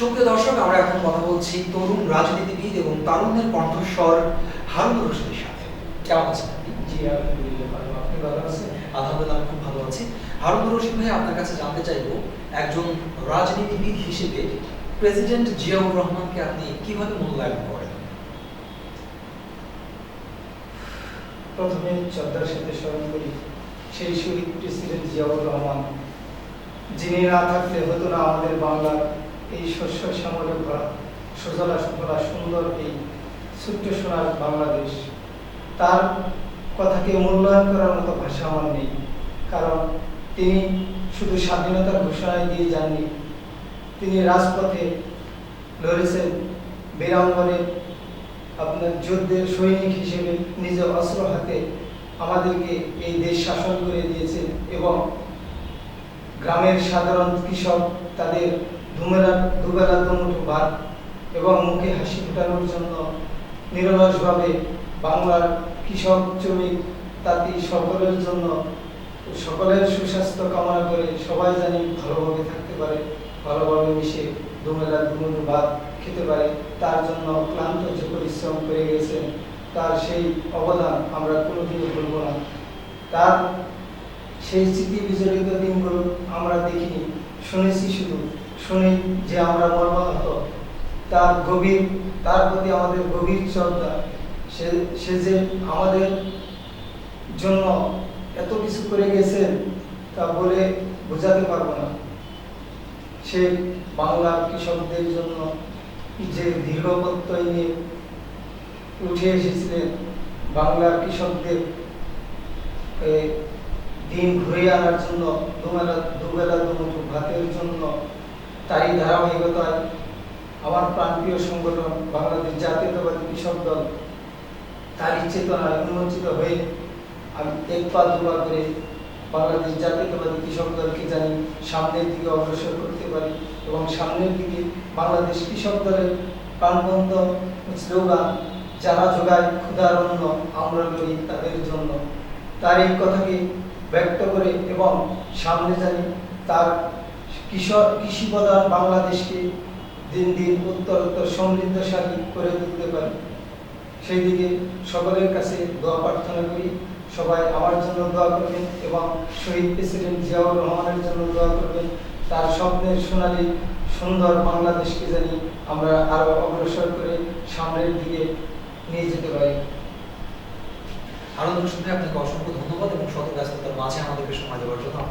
সুপ্রিয় দর্শক আমরা এখন কথা বলছি তরুণ রাজনীতিবিদ এবং তারুণ্যের কণ্ঠস্বর হারুন রশিদের সাথে। কেমন আছেন জি আলহামদুলিল্লাহ আপনি ভালো আছেন? আলহামদুলিল্লাহ আমি খুব ভালো আছি। হারুন রশিদ ভাই আপনার কাছে জানতে চাইব একজন রাজনীতিবিদ হিসেবে প্রেসিডেন্ট জিয়াউর রহমানকে আপনি কীভাবে মূল্যায়ন করেন? প্রথমে শ্রদ্ধার সাথে স্মরণ করি সেই শহীদ প্রেসিডেন্ট জিয়াউর রহমান যিনি না থাকলে হতো না আমাদের বাংলার এই শস্য শ্যামলে ভরা সুজলা সুফলা সুন্দর এই ছোট্ট সোনার বাংলাদেশ। তার কথাকে মূল্যায়ন করার মতো ভাষা আমার নেই, কারণ তিনি শুধু স্বাধীনতার ঘোষণায় দিয়ে যাননি, তিনি রাজপথে লড়েছেন, বীরাঙ্গনে আপনার যুদ্ধের সৈনিক হিসেবে নিজের অস্ত্র হাতে আমাদেরকে এই দেশ শাসন করে দিয়েছেন এবং গ্রামের সাধারণ কৃষক তাদের ধুমেলা দুবেলা দুমুঠো ভাত এবং মুখে হাসি ফোটানোর জন্য নিরলসভাবে বাংলার কৃষক শ্রমিক তাঁতি সকলের জন্য সকলের সুস্বাস্থ্য কামনা করে সবাই জানি ভালোভাবে থাকতে পারে, ভালোভাবে মিশে দুবেলা দুমুঠো ভাত খেতে পারে। তার জন্য ক্লান্ত যে পরিশ্রম করে গেছেন তার সেই অবদান আমরা কোনোদিনও ভুলব না। তার সেই স্মৃতি বিজড়িত দিনগুলো আমরা দেখিনি, শুনেছি শুধু। শুনে যে আমরা মর্মাহত। তার গভীর, তার প্রতি আমাদের গভীর শ্রদ্ধা। সে সে যে আমাদের জন্য এত কিছু করে গেছেন তা বলে বোঝাতে পারব না। সে বাংলার কৃষকদের জন্য যে দৃঢ় প্রত্যয় নিয়ে উঠে এসেছিলেন বাংলার কৃষকদের দিন ঘুরিয়ে আনার জন্য দুবেলা দুবেলা দুমুঠো ভাতের জন্য তারই ধারাবাহিকতায় আমার প্রাণপ্রিয় সংগঠন বাংলাদেশ জাতীয়তাবাদী কৃষক দল, তারই চেতনায় উন্মোচিত হয়ে আমি এক পা দুপা করে বাংলাদেশ জাতীয়তাবাদী কৃষক দলকে জানি সামনের দিকে অগ্রসর করতে পারি এবং সামনের দিকে বাংলাদেশ কৃষক দলের প্রাণবন্ত স্লোগান যারা যোগায় ক্ষুধার অন্ন আমরা লড়ি তাদের জন্য। তার এই কথাকে ব্যক্ত করে এবং সামনে জানি তার কৃষক কৃষি প্রধান বাংলাদেশকে দিন দিন উত্তর উত্তর সমৃদ্ধশালী করে তুলতে পারি। সেই দিকে সকলের কাছে দোয়া প্রার্থনা করি। সবাই আমার জন্য দোয়া করবেন এবং শহীদ প্রেসিডেন্ট জিয়াউর রহমানের জন্য দোয়া করবেন। তার স্বপ্নের সোনালী সুন্দর বাংলাদেশকে জানি আমরা আরও অগ্রসর করে সামনের দিকে নিয়ে যেতে পারি। রশিদ ভাই আপনাকে অসংখ্য ধন্যবাদ এবং শত ব্যস্ততার মাঝে আমাদেরকে সময় দেওয়ার জন্য।